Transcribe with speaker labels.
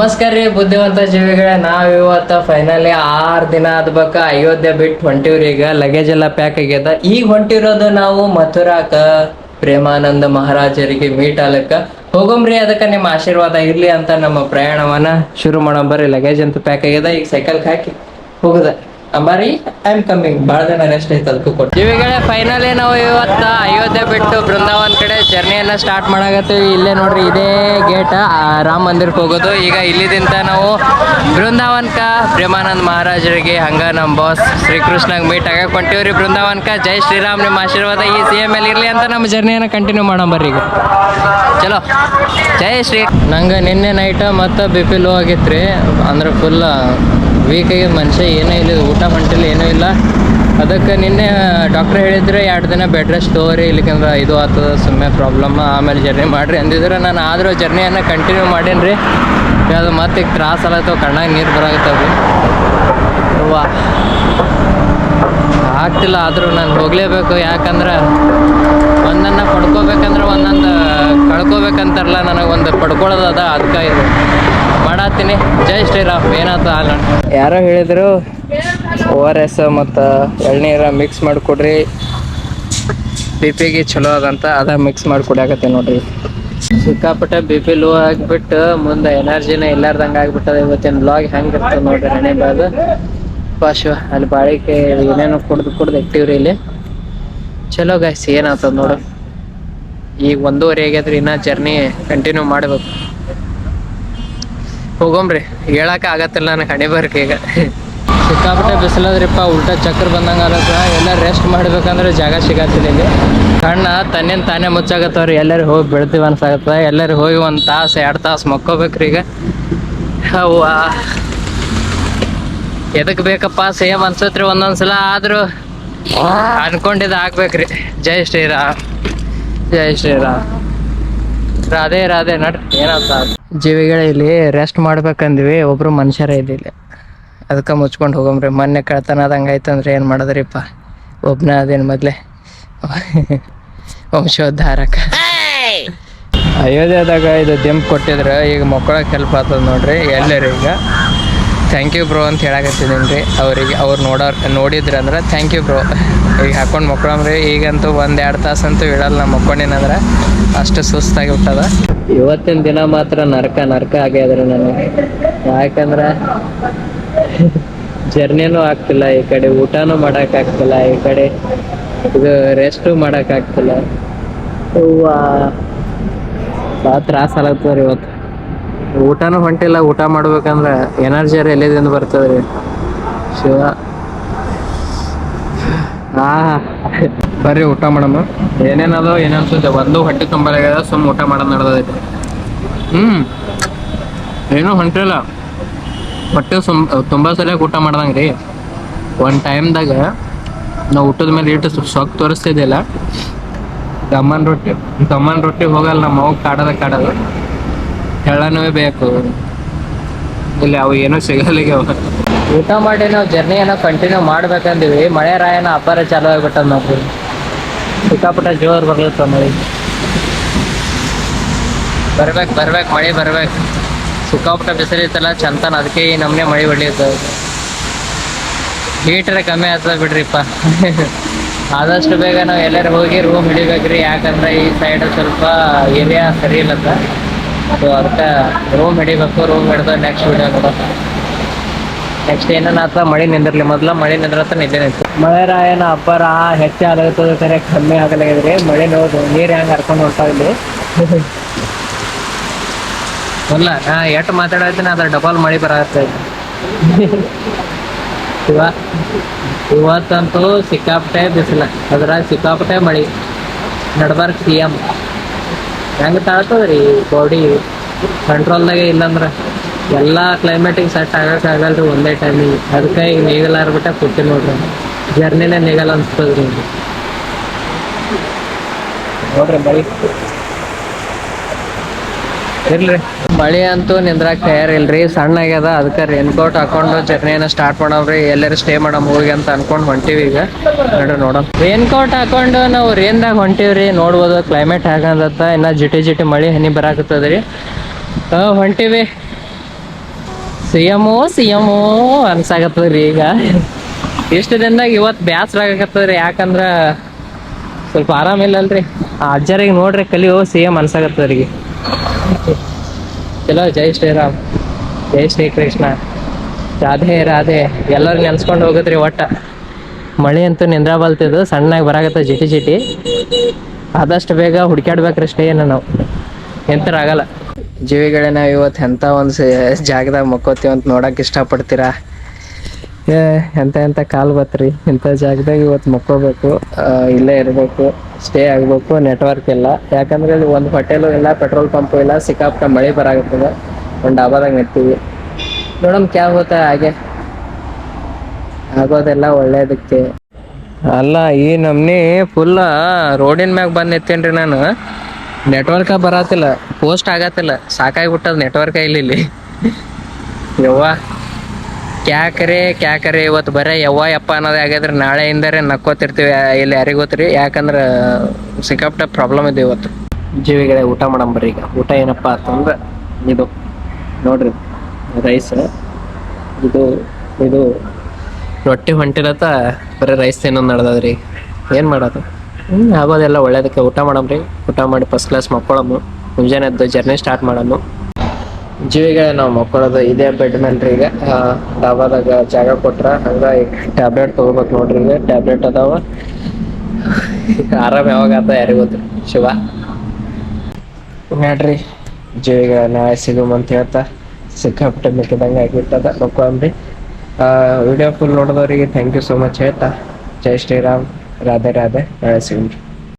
Speaker 1: ನಮಸ್ಕಾರ ರೀ ಬುದ್ಧಿವಂತ ಜೀವಿಗಳೇ. ನಾವ್ ಇವತ್ತ ಫೈನಲಿ ಆರ್ ದಿನ ಆದ ಬಳಿಕ ಅಯೋಧ್ಯೆ ಬಿಟ್ಟು ಹೊಂಟಿವ್ರಿ. ಈಗ ಲಗೇಜ್ ಎಲ್ಲ ಪ್ಯಾಕ್ ಆಗ್ಯದ. ಈಗ ಹೊಂಟಿರೋದು ನಾವು ಮಥುರಾಕ ಪ್ರೇಮಾನಂದ ಮಹಾರಾಜರಿಗೆ ಮೀಟ್ ಆಲಕ್ಕ. ಹೋಗಮ್ರಿ ಅದಕ್ಕೆ ನಿಮ್ಮ ಆಶೀರ್ವಾದ ಇರ್ಲಿ ಅಂತ ನಮ್ಮ ಪ್ರಯಾಣವನ್ನ ಶುರು ಮಾಡೋಣ. ಬರ್ರಿ ಲಗೇಜ್ ಅಂತ ಪ್ಯಾಕ್ ಆಗ್ಯದ. ಈಗ ಸೈಕಲ್ ಹಾಕಿ ಹೋಗುದ. ಅಂಬಾರಿ ಐ ಆಮ್ ಕಮ್ಮಿಂಗ್ ಭಾಳ ದಿನ ರೆಸ್ಟ್ ಐತೆ ಅದಕ್ಕೂ ಕೊಟ್ಟು ಜೀವಿಗಳೇ ಫೈನಲಿ ನಾವು ಇವತ್ತ ಅಯೋಧ್ಯೆ ಬಿಟ್ಟು ಬೃಂದಾವನ್ ಕಡೆ ಜರ್ನಿಯನ್ನ ಸ್ಟಾರ್ಟ್ ಮಾಡಾಕತ್ತೀವಿ. ಇಲ್ಲೇ ನೋಡ್ರಿ, ಇದೇ ಗೇಟ್ ರಾಮ ಮಂದಿರಕ್ಕೆ ಹೋಗೋದು. ಈಗ ಇಲ್ಲಿದಿಂದ ನಾವು ಬೃಂದಾವನ್ಕ ಪ್ರೇಮಾನಂದ್ ಮಹಾರಾಜರಿಗೆ ಹಂಗ ನಮ್ಮ ಬಾಸ್ ಶ್ರೀಕೃಷ್ಣಗೆ ಮೀಟ್ ಆಗಕ್ಕೆ ರೀ ಬೃಂದಾವನ್ಕ ಜೈ ಶ್ರೀರಾಮ್, ನಿಮ್ಮ ಆಶೀರ್ವಾದ ಈ ಸಿ ಎಂ ಎಲ್ ಇರಲಿ ಅಂತ ನಮ್ಮ ಜರ್ನಿಯನ್ನು ಕಂಟಿನ್ಯೂ ಮಾಡೋಣ ಬರ್ರಿ ಈಗ. ಚಲೋ. ಜೈ ಶ್ರೀ ನಂಗೆ ನಿನ್ನೆ ನೈಟ್ ಮತ್ತು ಬಿ ಪಿ ಲೋ ಆಗಿತ್ತು ಅಂದ್ರೆ ಫುಲ್ ವೀಕ್ ಆಗಿ ಮನುಷ್ಯ ಏನೂ ಇಲ್ಲ ಊಟ ಮಂಟಿಲ್ಲ ಏನೂ ಇಲ್ಲ. ಅದಕ್ಕೆ ನಿನ್ನೆ ಡಾಕ್ಟ್ರ್ ಹೇಳಿದ್ರೆ ಎರಡು ದಿನ ಬೆಡ್ ರೆಸ್ಟ್ ತೊಗೋರಿ ಇಲ್ಲಿಕಂದ್ರೆ ಇದು ಆತದ ಸುಮ್ಮನೆ ಪ್ರಾಬ್ಲಮ್ ಆಮೇಲೆ ಜರ್ನಿ ಮಾಡಿರಿ ಅಂದಿದ್ರೆ. ನಾನು ಆದರೂ ಜರ್ನಿಯನ್ನು ಕಂಟಿನ್ಯೂ ಮಾಡೀನಿ ರೀ ಅದು ಮತ್ತೆ ಈಗ ತ್ರಾಸ ಆಗತ್ತವ ಕಣ್ಣಾಗ ನೀರು ಬರಾಕತ್ತಾವ ರೀ. ವಾ. ಆಗ್ತಿಲ್ಲ ಆದರೂ ನಾನು ಹೋಗಲೇಬೇಕು, ಯಾಕಂದ್ರೆ ಒಂದನ್ನು ಪಡ್ಕೋಬೇಕಂದ್ರೆ ಒಂದೊಂದು, ಕಳ್ಕೋಬೇಕಂತಾರಲ್ಲ ನನಗೆ ಒಂದು ಪಡ್ಕೊಳ್ಳೋದು ಅದ ಅದಕ್ಕೆ ಇದು. ಮಾಡತ್ತೀನಿ. ಜೈ ಶ್ರೀರಾಮ್. ಏನಾಯ್ತು ಅಲ್ಲ ಯಾರೋ ಹೇಳಿದರು ಓ ಆರ್ ಎಸ್ ಮತ್ತು ಎಳ್ನೀರ ಮಿಕ್ಸ್ ಮಾಡಿಕೊಡ್ರಿ. ಬಿ ಪಿಗೆ ಚಲೋ ಅದಂತ ಅದ ಮಿಕ್ಸ್ ಮಾಡಿ ನೋಡ್ರಿ. ಸಿಕ್ಕಾಪಟ್ಟೆ ಬಿ ಪಿ ಲೋ ಆಗಿಬಿಟ್ಟು ಮುಂದೆ ಎನರ್ಜಿನ ಇಲ್ಲಾರ್ದಂಗೆ ಆಗ್ಬಿಟ್ಟದ ಇವತ್ತಿನ ಬ್ಲಾಗ್ ಹೆಂಗೆ ಇರ್ತದೆ ನೋಡ್ರಿ ನೆನೆ ಬಾದು ಪಾಶ್ವ ಅಲ್ಲಿ ಬಾಳಿಕೆ ಏನೇನೋ ಕುಡ್ದು ಕುಡ್ದು ಇಟ್ಟಿವ್ರಿ ಇಲ್ಲಿ. ಚಲೋ ಗೈಸ್ ಏನಾಗ್ತದೆ ನೋಡು. ಈಗ ಒಂದೂವರೆ ಆಗ್ಯಾದ್ರಿ ಇನ್ನ ಜರ್ನಿ ಕಂಟಿನ್ಯೂ ಮಾಡ್ಬೇಕು. ಹೋಗೋಮ್ರಿ ಹೇಳಕ್ಕೆ ಆಗತ್ತಿಲ್ಲ ನನಗೆ ಹಣೆ ಬರ್ಕೆ ಈಗ. ಸಿಕ್ಕಾಪಟ್ಟೆ ಬಿಸಿಲದ್ರಿಪ್ಪ, ಉಲ್ಟಾ ಚಕ್ರ ಬಂದಂಗೆ ಆಗತ್ತ ಎಲ್ಲ ರೆಸ್ಟ್ ಮಾಡ್ಬೇಕಂದ್ರೆ ಜಾಗ ಸಿಗತ್ತಿಲ್ಲ ಇಲ್ಲಿ. ಕಣ್ಣ ತನ್ನಿಂದ ತಾನೇ ಮುಚ್ಚಾಗತ್ತವ್ರಿ ಎಲ್ಲರೂ ಹೋಗಿ ಬೆಳ್ತೀವಿ ಅನ್ಸಾಗತ್ತ ಎಲ್ಲರೂ ಹೋಗಿ ಒಂದು ತಾಸು, ಎರಡು ತಾಸು ಮಕ್ಕೋಬೇಕ್ರಿ ಈಗ. ಅವ್ವ. ಎದಕ್ಕೆ ಬೇಕಪ್ಪ? ಸೇಮ್ ಅನ್ಸತ್ರಿ ಒಂದೊಂದ್ಸಲ ಆದರೂ ಅನ್ಕೊಂಡಿದ್ದು ಆಗ್ಬೇಕ್ರಿ. ಜೈ ಶ್ರೀರಾಮ್. ಜೈ ಶ್ರೀರಾಮ್. ರಾಧೆ ರಾಧೆ, ನಡ್ರಿ. ಏನಾಗ್ತ ಜೀವಿಗಳ ಇಲ್ಲಿ ರೆಸ್ಟ್ ಮಾಡ್ಬೇಕಂದ್ವಿ, ಒಬ್ರು ಮನುಷ್ಯರ ಇದ್ದಿಲ್ಲ. ಅದಕ್ಕೆ ಮುಚ್ಕೊಂಡು ಹೋಗಮ್ರಿ. ಮೊನ್ನೆ ಕಳ್ತನ ಆದಂಗೆ ಆಯ್ತಂದ್ರೆ ಏನು ಮಾಡೋದ್ರಿಪ್ಪ? ಒಬ್ನ ಅದೇನು ಮೊದಲೇ? ವಂಶೋದ್ಧಾರಕ. ಅಯೋಧ್ಯದಾಗ ಇದು ದಿಂಪ್ ಕೊಟ್ಟಿದ್ರೆ ಈಗ ಮಕ್ಕಳಕ್ಕೆ ಹೆಲ್ಪ್ ಆಗ್ತದೆ ನೋಡ್ರಿ, ಎಲ್ಲರೂ ಈಗ. ಥ್ಯಾಂಕ್ ಯು ಬ್ರೋ ಅಂತ ಹೇಳಕತ್ತಿದ್ದೀನಿ ರೀ. ಅವರಿಗೆ, ಅವ್ರು ನೋಡೋರ್, ನೋಡಿದ್ರಿ ಅಂದ್ರೆ ಥ್ಯಾಂಕ್ ಯು ಬ್ರೋ ಈಗ ಹಾಕೊಂಡು ಮಕ್ಳಮ್ರಿ, ಈಗಂತೂ ಒಂದು ಎರಡು ತಾಸಂತೂ ಇಡಲ್ಲ ನಮ್ಮ ಮಕ್ಕೊಂಡಿನಂದ್ರೆ. ಅಷ್ಟು ಸುಸ್ತಾಗಿ ಬಿಟ್ಟದ ಇವತ್ತಿನ ದಿನ ಮಾತ್ರ ನರಕ ನರಕ ಆಗ್ಯಾದ್ರಿ ನನಗೆ. ಯಾಕಂದ್ರೆ ಜರ್ನಿನೂ ಆಗ್ತಿಲ್ಲ ಈ ಕಡೆ ಊಟನೂ ಆಗ್ತಿಲ್ಲ ಈ ಕಡೆ ಇದು ರೆಸ್ಟು ಮಾಡಕ್ ಆಗ್ತಿಲ್ಲ. ಭಾಳ ತ್ರಾಸ ಆಗತ್ತವ್ರಿ ಇವತ್ತು. ಊಟನೂ ಹೊಂಟಿಲ್ಲ ಊಟ ಮಾಡ್ಬೇಕಂದ್ರೆ ಎನರ್ಜಿ ಎಲ್ಲಿದಿಂದ ಬರ್ತದ್ರಿ? ಶಿವ. ಹಾ ಬರ್ರಿ ಊಟ ಮಾಡಮ್ಮ ಏನೇನದೋ ಏನನ್ಸುತ್ತೆ ಒಂದು ಹೊಟ್ಟೆ ತುಂಬಲಾಗ್ಯದ ಸುಮ್ಮ ಊಟ ಮಾಡೋದು ನಡೆದೈತೆ. ಹ್ಞೂ ಏನೂ ಹೊಂಟಿಲ್ಲ. ಹೊಟ್ಟೆ ಸುಮ್ ತುಂಬ ಸಲ ಊಟ ಮಾಡ್ದಂಗೆ ರೀ. ಒಂದು ಟೈಮ್ದಾಗ ನಾವು ಊಟದ ಮೇಲೆ ಇಟ್ಟು ಸೊಕ್ ತೋರಿಸ್ತಿದ್ದಿಲ್ಲ. ದಮ್ಮನ್ ರೊಟ್ಟಿ ದಮ್ಮನ್ ರೊಟ್ಟಿ ಹೋಗಲ್ಲ ನಮ್ಮ ಅವಾಗ ಕಾಡದ ಕಾಡೋದು. ಎಳ್ಳನೂ ಬೇಕು. ಇಲ್ಲಿ ಅವು ಏನೂ ಸಿಗಲಿಗೆ ಊಟ ಮಾಡಿ ನಾವು ಜರ್ನಿಯನ್ನು ಕಂಟಿನ್ಯೂ ಮಾಡ್ಬೇಕಂದಿವಿ. ಮಳೆ ರಾಯನ ಅಪಾರ ಚಾಲು ಆಗ್ಬಿಟ್ಟದ ನಾವು ಸಿಕ್ಕಾಪಟ್ಟೆ ಜೋರ್ ಬರ್ಲತ್ತ ಮಳೆ ಬರ್ಬೇಕು ಬರ್ಬೇಕು, ಮಳೆ ಬರ್ಬೇಕು. ಸಿಕ್ಕಾಪಟ್ಟೆ ಬಿಸಿಲಿತ್ತಲ್ಲ ಚಂತನ, ಅದಕ್ಕೆ ಈ ನಮ್ನೆ ಮಳೆ ಹೊಡಿಯುತ್ತೆ ಹೀಟ್ರೆ ಕಮ್ಮಿ ಆಗ್ತದೆ ಬಿಡ್ರಿಪ್ಪ. ಆದಷ್ಟು ಬೇಗ ನಾವು ಎಲ್ಲರೂ ಹೋಗಿ ರೂಮ್ ಹಿಡಿಬೇಕ್ರಿ. ಯಾಕಂದ್ರೆ ಈ ಸೈಡ್ ಸ್ವಲ್ಪ ಏರಿಯಾ ಸರಿ ಇಲ್ಲತ್ತ ಸೊ ಅದಕ್ಕೆ ರೂಮ್ ಹಿಡಿಬೇಕು ರೂಮ್ ಹಿಡಿದು ನೆಕ್ಸ್ಟ್ ವಿಡಿಯೋ ನೋಡೋ ನೆಕ್ಸ್ಟ್ ಏನೇನಾತ ಮಳೆ ನಿಂದಿರ್ಲಿ. ಮೊದ್ಲ ಮಳೆ ನಿಂದ್ರತ್ತ ನಿದ್ದೆ ನಿಂತು. ಮಳೆ ರಾಯನ ಅಬ್ಬರ ಹೆಚ್ಚು ಸರಿ, ಕಮ್ಮಿ ಆಗಲಾಗಿದ್ರಿ ಮಳೆ ನೋಡು, ನೀರು ಹೆಂಗೆ ಹರ್ಕೊಂಡು ಹೊಂಟಾ ಇಲ್ಲಿ ಅಲ್ಲ ನಾ ಎಷ್ಟು ಮಾತಾಡತ್ತೀನಿ ಅದ್ರ ಡಬಲ್ ಮಳೆ ಬರತ್ತೆ. ಇವ, ಇವತ್ತಂತೂ ಸಿಕ್ಕಾಪಟ್ಟೆ ಬಿಸಿಲ. ಅದ್ರಾಗ ಸಿಕ್ಕಾಪಟ್ಟೆ ಮಳೆ. ನಡ್ಬಾರ್ಕ್ ಸಿ ಎಂ ಹೆಂಗೆ ತಾಳ್ತದ್ರಿ ಬಾಡಿ ಕಂಟ್ರೋಲ್ದಾಗೆ ಇಲ್ಲಂದ್ರೆ. ಎಲ್ಲ ಕ್ಲೈಮೇಟಿಗೆ ಸೆಟ್ ಆಗಕ್ ಆಗಲ್ರಿ ಒಂದೇ ಟೈಮಿಗೆ ಅದಕ್ಕೆ ಈಗ ನೀಗಲಾರ್ಬಿಟ್ಟೆ ಕೂತಿ ನೋಡ್ರಿ. ಜರ್ನಿನೇ ನೀಗಲ್ಲ ಅನ್ಸ್ತದ್ರಿ ರೀ ನೋಡ್ರಿ ಮಳಿ. ಇರ್ಲಿ. ಮಳೆ ಅಂತೂ ನಿಂದ್ರಾಕ್ ತಯಾರಿಲ್ರಿ. ಸಣ್ಣ ಆಗ್ಯದ. ಅದಕ್ಕೆ ರೇನ್ಕೋಟ್ ಹಾಕೊಂಡು ಜರ್ನಿಯನ್ನ ಸ್ಟಾರ್ಟ್ ಮಾಡವ್ರಿ. ಎಲ್ಲರೂ ಸ್ಟೇ ಮಾಡಮ್ ಹೋಗಿ ಅಂತ ಅನ್ಕೊಂಡು ಹೊಂಟಿವಿ ಈಗ. ನೋಡ್ರಿ ನೋಡಮ್ ರೇನ್ಕೋಟ್ ಹಾಕೊಂಡು ನಾವು ರೇನ್ದಾಗ ಹೊಂಟಿವ್ರಿ. ನೋಡ್ಬೋದು ಕ್ಲೈಮೇಟ್ ಹೇಗಂದತ್ತ. ಇನ್ನ ಜಿಟಿ ಜಿಟಿ ಮಳಿ ಹನಿ ಬರಾಕತ್ತದ್ರಿ. ಹೊಂಟಿವಿ. ಸಿ ಎಂ ಸಿ ಎಂ ಅನ್ಸಾಕತ್ತದ್ರಿ ಈಗ. ಎಷ್ಟು ದಿನದಾಗ ಇವತ್ತು ಬ್ಯಾಸರ ಆಗಕತ್ತದ್ರಿ ಯಾಕಂದ್ರ ಸ್ವಲ್ಪ ಆರಾಮಿಲ್ಲಲ್ರಿ ಆ ಅಜ್ಜರಿಗೆ ನೋಡ್ರಿ ಕಲಿಯೋ ಸಿಎಂ ಅನ್ಸಾಕತ್ತದ್ರಿ ಚಲೋ ಜೈ ಶ್ರೀರಾಮ್ ಜೈ ಶ್ರೀ ಕೃಷ್ಣ. ರಾಧೆ ರಾಧೆ. ಎಲ್ಲರೂ ನೆನ್ಸ್ಕೊಂಡು ಹೋಗತ್ರಿ ಒಟ್ಟ. ಮಳೆ ಅಂತೂ ನಿಂದ್ರ ಬಲ್ತಿದ್ದು ಸಣ್ಣಾಗಿ ಬರಾಕತ್ತ ಜಿಟಿ ಜಿಟಿ. ಆದಷ್ಟು ಬೇಗ ಹುಡ್ಕ್ಯಾಡ್ಬೇಕ್ರಿ ಸ್ಟೇನ ನಾವು. ಎಂತರ ಆಗಲ್ಲ. ಜೀವಿಗಳೇ ನಾವು ಇವತ್ತು ಎಂಥ ಒಂದು ಜಾಗದಾಗ ಮಕ್ಕೋತೀವಿ ಅಂತ ನೋಡಕ್ ಇಷ್ಟಪಡ್ತೀರಾ? ಏ ಎಂತ ಎಂತ ಕಾಲ್ ಬತ್ರಿ. ಇಂಥ ಜಾಗದಾಗ ಇವತ್ತು ಮಕ್ಕೋಬೇಕು ಇಲ್ಲೇ ಇರಬೇಕು ಸ್ಟೇ ಆಗ್ಬೇಕು ನೆಟ್ವರ್ಕ್ ಇಲ್ಲ. ಯಾಕಂದ್ರೆ ಇಲ್ಲಿ ಒಂದು ಹೋಟೆಲು ಇಲ್ಲ ಪೆಟ್ರೋಲ್ ಪಂಪು ಇಲ್ಲ ಸಿಕ್ಕಾಪಟ್ಟೆ ಮಳೆ ಬರಾಗುತ್ತದೆ ಒಂದು ಡಾಬಾದಾಗ ನಿಂತೀವಿ. ನೋಡಮ್ ಕ್ಯಾಬ್ ಹೋತ ಹಾಗೆ ಆಗೋದೆಲ್ಲ ಒಳ್ಳೇದಕ್ಕೆ. ಅಲ್ಲ ಈ ನಮ್ನಿ ಫುಲ್ ರೋಡಿನ ಮ್ಯಾಗ ಬಂದ್ ನಿಂತೇನ್ರಿ ನಾನು. ನೆಟ್ವರ್ಕ ಬರತ್ತಿಲ್ಲ ಪೋಸ್ಟ್ ಆಗತ್ತಿಲ್ಲ ಸಾಕಾಗಿಬಿಟ್ಟದ ನೆಟ್ವರ್ಕ ಇಲ್ಲ ಇಲ್ಲಿ ಯವ್ವ, ಕ್ಯಾಕರೆ ಕ್ಯಾಕರೆ ಕ್ಯಾ ಕರೆ ಇವತ್ತು ಬರೇ ಯವ್ವ, ಯಪ್ಪ ಅನ್ನೋದೇ ನಾಳೆ ನಾಳೆಯಿಂದರೇ ನಕ್ಕೋತಿರ್ತೀವಿ, ಇಲ್ಲಿ ಯಾರಿಗೆ ಗೊತ್ತ್ರಿ? ಯಾಕಂದ್ರೆ ಸಿಕ್ಕಾಪಟ್ಟೆ ಪ್ರಾಬ್ಲಮ್ ಇದೆ ಇವತ್ತು. ಜೀವಿಗಳೇ, ಊಟ ಮಾಡಂಬರಿ ಈಗ. ಊಟ ಏನಪ್ಪ ಅಂತಂದ್ರೆ, ಇದು ನೋಡ್ರಿ ರೈಸ್ ಇದು ಇದು ರೊಟ್ಟಿ ಹೊಂಟಿರತ್ತ, ಬರೀ ರೈಸ್ ತಿನ್ನೋದು ನಡೆದದ್ರಿ. ಏನು ಮಾಡೋದು? ಹ್ಞೂ ಆಗೋದೆಲ್ಲ ಒಳ್ಳೇದಕ್ಕೆ ಊಟ ಮಾಡಮ್ರಿ ಊಟ ಮಾಡಿ ಫಸ್ಟ್ ಕ್ಲಾಸ್ ಮಕ್ಕೊಳಮ್ಮು ಮುಂಜಾನೆ ಎದ್ದು ಜರ್ನಿ ಸ್ಟಾರ್ಟ್ ಮಾಡೋಣ ಜೀವಿಗೆ ನಾವು ಮಕ್ಕೊಳ್ಳೋದು ಇದೇ ಬೆಡ್ ಮೇಲೆ ರೀ ಈಗ. ಆ, ಡಾಬಾದಾಗ ಜಾಗ ಕೊಟ್ರ ಹಂಗ ಟ್ಯಾಬ್ಲೆಟ್ ತಗೋಬೇಕು ನೋಡ್ರಿ ಈಗ. ಟ್ಯಾಬ್ಲೆಟ್ ಅದಾವ. ಆರಾಮ್ ಯಾವಾಗ ಆತ ಯಾರಿಗೂ ಗೊತ್ತು? ಶಿವ. ನೋಡ್ರಿ. ಜೀವಿಗೆ ನಾಳೆ ಸಿಗಮ್ ಅಂತ ಹೇಳ್ತಾ ಸಿಕ್ಕಾಪಟ್ಟೆ ಮಿಕ್ಕಿದಂಗೆ ಆಗಿಬಿಟ್ಟದ. ಮಕ್ಕೊಂಬ್ರಿ ವಿಡಿಯೋ ಫುಲ್ ನೋಡಿದವರಿಗೆ ಥ್ಯಾಂಕ್ ಯು ಸೋ ಮಚ್ ಹೇಳ್ತಾ. ಜೈ ಶ್ರೀರಾಮ್. ರಾಧೆ ರಾಧೆ ನಾಳೆ ಸಿಗುಮ್ರಿ